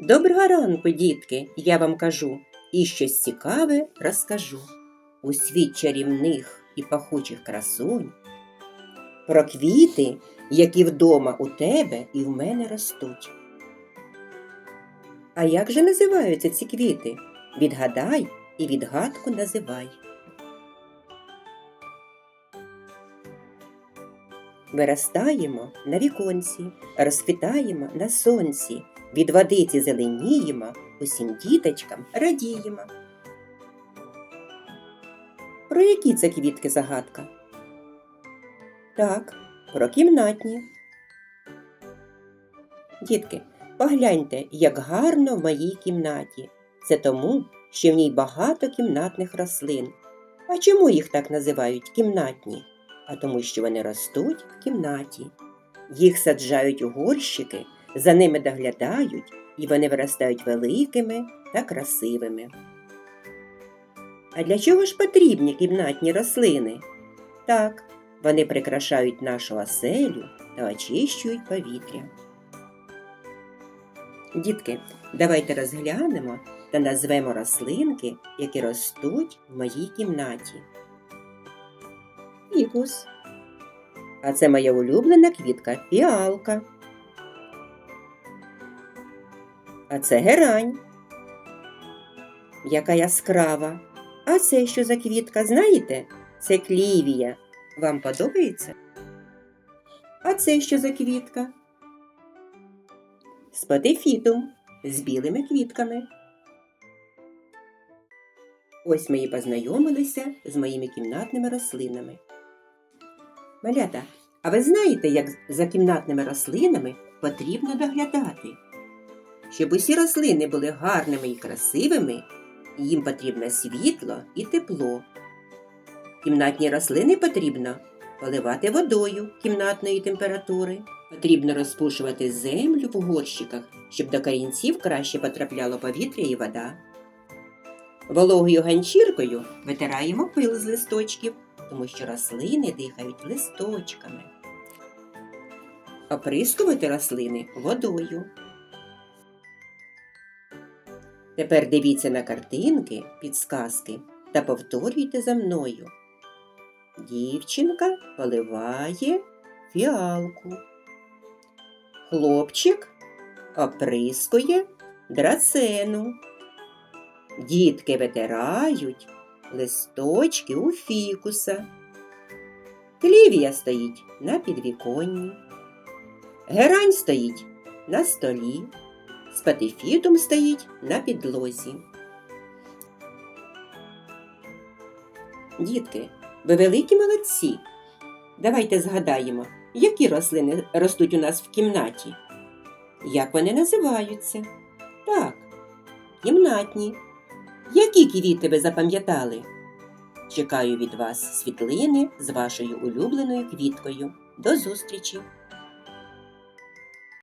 Доброго ранку, дітки, я вам кажу, і щось цікаве розкажу. У світ чарівних і пахучих красунь. Про квіти, які вдома у тебе і в мене ростуть. А як же називаються ці квіти? Відгадай і відгадку називай. Виростаємо на віконці, розквітаємо на сонці, від водиці зеленіємо, усім діточкам радіємо. Про які це квітки загадка? Так, про кімнатні. Дітки, погляньте, як гарно в моїй кімнаті. Це тому, що в ній багато кімнатних рослин. А чому їх так називають кімнатні? А тому, що вони ростуть в кімнаті. Їх саджають у горщики, за ними доглядають, і вони виростають великими та красивими. А для чого ж потрібні кімнатні рослини? Так, вони прикрашають нашу оселю та очищують повітря. Дітки, давайте розглянемо та назвемо рослинки, які ростуть в моїй кімнаті. Фікус. А це моя улюблена квітка фіалка. А це герань. Яка яскрава. А це що за квітка, знаєте? Це клівія. Вам подобається? А це що за квітка? Спатифітум з білими квітками. Ось ми і познайомилися з моїми кімнатними рослинами. Малята, а ви знаєте, як за кімнатними рослинами потрібно доглядати? Щоб усі рослини були гарними і красивими, їм потрібно світло і тепло. Кімнатні рослини потрібно поливати водою кімнатної температури. Потрібно розпушувати землю в горщиках, щоб до корінців краще потрапляло повітря і вода. Вологою ганчіркою витираємо пил з листочків, тому що рослини дихають листочками. Оприскувати рослини водою. Тепер дивіться на картинки, підсказки та повторюйте за мною. Дівчинка поливає фіалку. Хлопчик оприскує драцену. Дітки витирають листочки у фікуса. Клівія стоїть на підвіконні. Герань стоїть на столі. Спатифітум стоїть на підлозі. Дітки, ви великі молодці. Давайте згадаємо, які рослини ростуть у нас в кімнаті. Як вони називаються? Так, кімнатні. Які квіти ви запам'ятали? Чекаю від вас світлини з вашою улюбленою квіткою. До зустрічі!